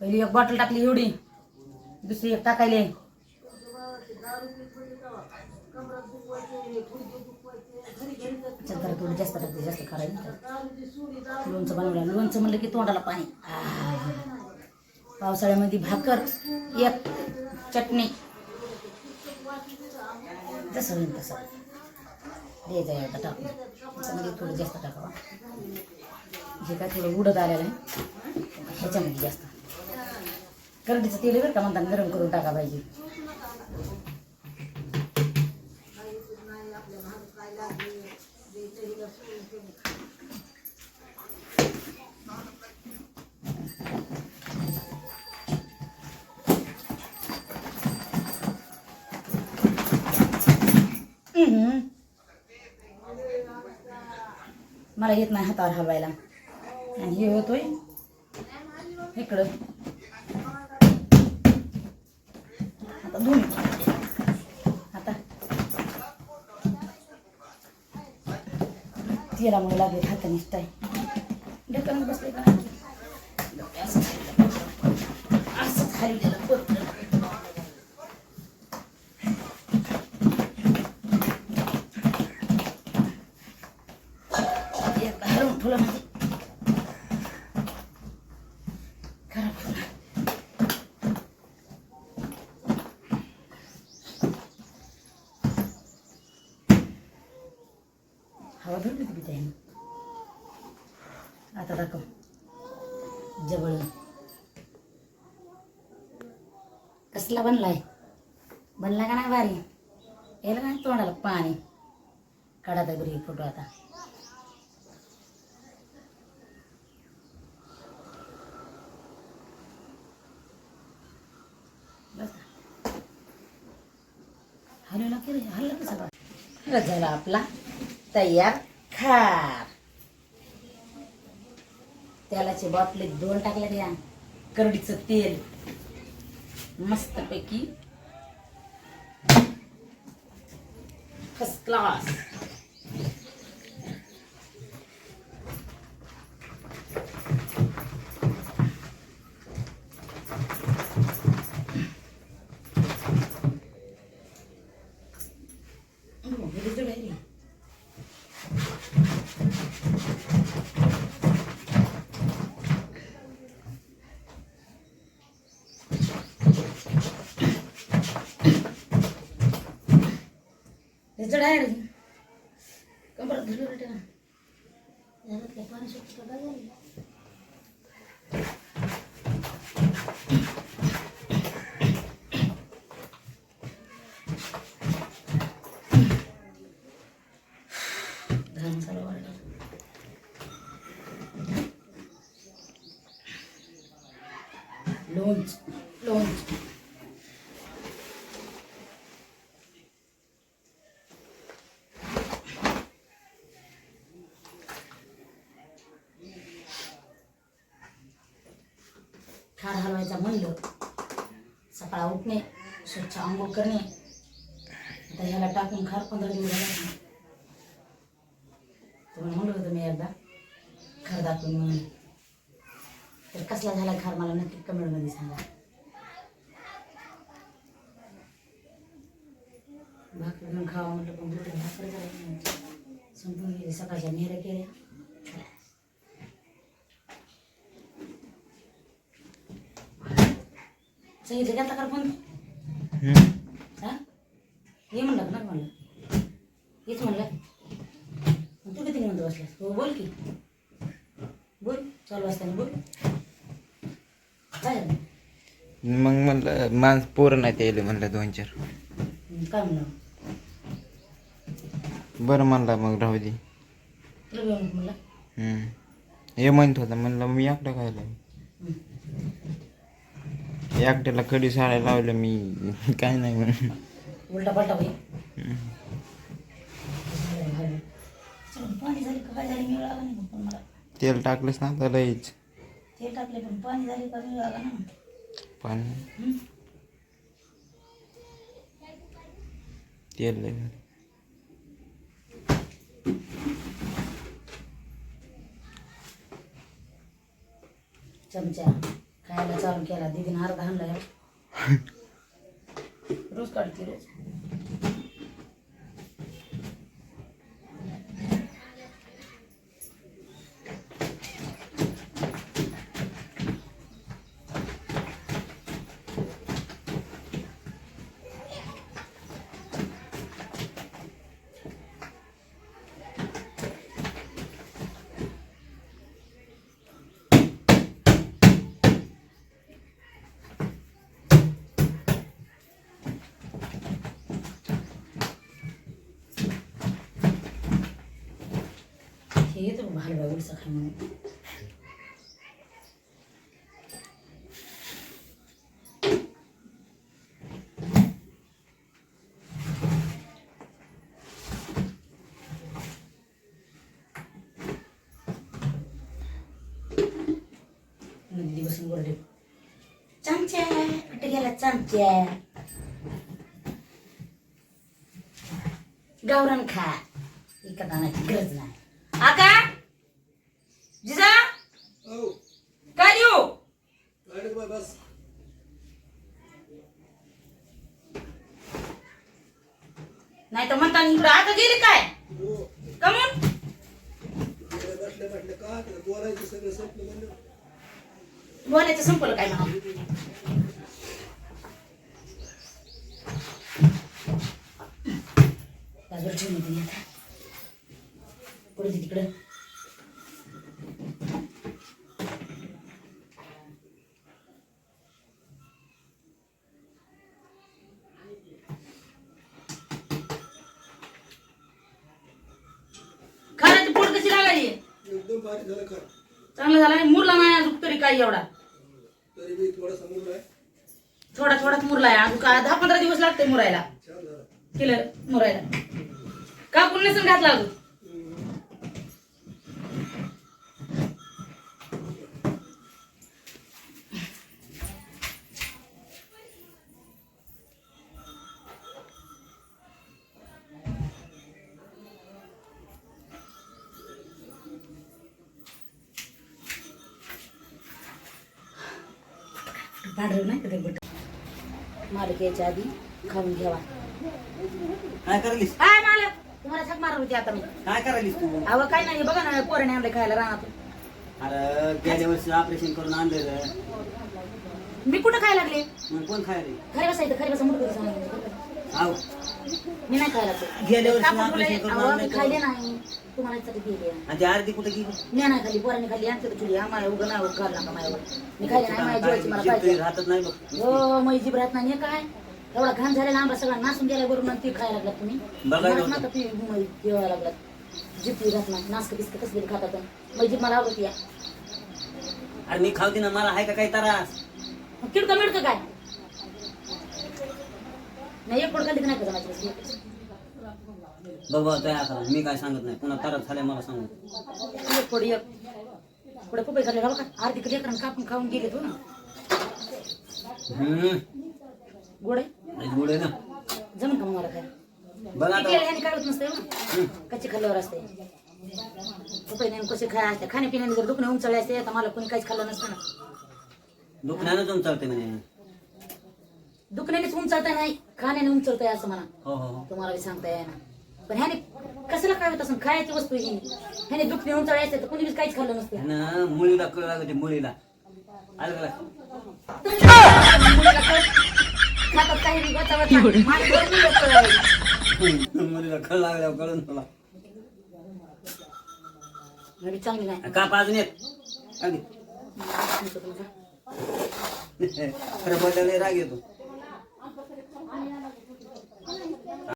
पहिली एक बॉटल टाकली एवढी. दुसरी एक टाकायले. चल थोडी जास्त टाकते जास्त करायला लोणचं बनवलं. लोणचं म्हणलं की तोंडाला पाणी. पावसाळ्यामध्ये भाकर एक चटणी. जसं होईल तसं. दे जाय आता टाकून. त्याच्यामध्ये थोडं जास्त टाकावा. जे काय थोडं उडत आलेलं आहे ह्याच्यामध्ये जास्त करडीचं तेल बरं का म्हणतात गरम करून टाका पाहिजे. मला येत नाही हातावर हलवायला. आणि हे होतोय. इकडं. आता दोन आता. तेलामुळे लागेल हाताने टाय ढकलून बसले का? असं खाली असं कसला बनलाय? बनला का नाही भारी याला का तोंडाला पाणी? काढा दगरी फोटो आता. बस हलवला की हल्ला कसा झाला आपला तयार खार. तेलाचे बाटले दोन टाकले द्या करडीचं तेल. मस्तपैकी. फर्स्ट क्लास जड आहे रे कंबर धरलं रे त्याला पाणी सुटलं का झालं खार हलवायचा म्हणलं. सकाळ उठणे स्वच्छ आंघोळ करणे. आता ह्याला टाकून खार पंधरा दिवस झाला तुम्हाला म्हणलं होतं मी एकदा खार दाखवून म्हणून तर कसला झाला खार मला नक्की कमेंटमध्ये सांगा. भाकर घेऊन खावा म्हटलं पण भाकर संपून गेली सकाळच्या नेहऱ्या केल्या. सांगितलं गेलता का फोन. हा? ये म्हणलं नको म्हणलं? हेच म्हणलं. मग तू किती म्हणतो बसलास? हो बोल की. बोल चालू असताना बोल. काय? मग म्हणलं माणस पोरं नाही यायला म्हणलं दोन चार. काय म्हणलं? बरं म्हणला मग राहू दे. तुला म्हणलं? हम्म. हे म्हणत होता म्हणलं मी एकटं खायला. एकट्याला कडी साड्या लावल्या मी काय नाही म्हणून. उलटा पलटा बाई. हम्म. चल, पाणी झाली का? काय झाली? मी लागा नाही पण मला तेल टाकलंच ना आता लईच. ते टाकले पण पाणी झाले का? मी लागा ना पाणी? तेल झालं. चमचा. खायला चालू केला. दीदीने अर्धा आणला रोज काढते रोज. हे येतो भालवा उलसा खाय म्हणून दीदी बसून बोलले. चमच्या कुठे गेला चमच्या गावरान खा. इकत आणायची गरज नाही. आका जिजा? काय देऊ? नाही तर म्हणता इकडं आता गेली काय? कमून बोलायचं संपलं काय म्हणा ठेवून आता. तिकडं. खाण्याची पोट कशी लागायची एकदम भारी झालं खरं. चांगलं झालं नाही मुरला नाही अजून तरी काही एवढा. तरी मी थोडा समोर आहे. थोडा थोडाच मुरला आहे. अजून का दहा पंधरा दिवस लागते मुरायला. छान झाला. केलं मुरायला. कापून नसून घातला अजून. पांढरं नाही कधी बट मालक यायच्या आधी खाऊन घ्यावा काय करायलीस? काय मालक तुम्हाला झक मारत होती आता मी. काय करायलीस तू? अहो काय नाही बघा ना पोराने आणलं खायला राहणार अरे गेल्या वर्षी ऑपरेशन करून आणलेलं मी कुठं खायला लागले? मग कोण खाय रे खरे बसायचं खरे बसा मुठ मी नाही खायला ते. गेल्या वर्षी कापून operation ठेवलंय. करून अहो, आणलं मी तर. खाल्ले. नाही. तुम्हाला साठी गेले आणि ती आरती कुठे गेली? मी नाही पोराने आणते तुझी आम्हाला उगं नाही खाल नका माझ्यावर मी खाल्ले नाही माझ्या जीवाची मला जीभ तरी पाहिजे. राहतच नाही बघ. हो माझी जीभ राहत नाही हे काय? एवढा घाण झालेला आंबा सगळा नासून गेला बरोबर ती खायला लागलात तुम्ही. बघायला मला होतं. नका ती जेवायला लागलात. जीभ राहत नाही. नासक बिस्क कसली खातात. माझी जीभ मला आवडती या. अरे मी खावते ना मला आहे का काही त्रास? किडकं मिडकं काय नाही एक पडका नाही का माझी बघ बघ तया करा. मी काय सांगत नाही. पुन्हा त्रास झालाय मला सांगू. पडी एक. पुढे पपई खाल्ले का कापून खाऊन गेले तू ना. हम्म. गोड? आहे लय गोड आहे ना. जमून का मग मला काय? बघ ह्याने नसते. कच्चे खाल्ल्यावर असते पपई नाही कसे खाय असते खाण्यापिण्याने जर दुखणे उंचळे असते तर मला कोणी काहीच खाल्लं नसतं ना. दुखण्यानं जाऊन चालते म्हणे. दुखण्यानेच उंचळता नाही खाण्याने उंचळताय असं म्हणा. हो हो हो. तुम्हाला बी सांगता येईना. पण ह्याने कशाला काय होत असं खायची वस्तू ही ह्याने दुखणे उंचळे असते तर कोणी बी काहीच खाल्लं नसतं. ह्यानं मुलीला कळ लागते मुलीला. आलं का लक्षात? खातात काही बी. माझं घर. मुलीला कळ लागल्यावर कळून तुला गाडी चांगली नाही काप अजून येत अगदी. खरं बोलायला राग येतो.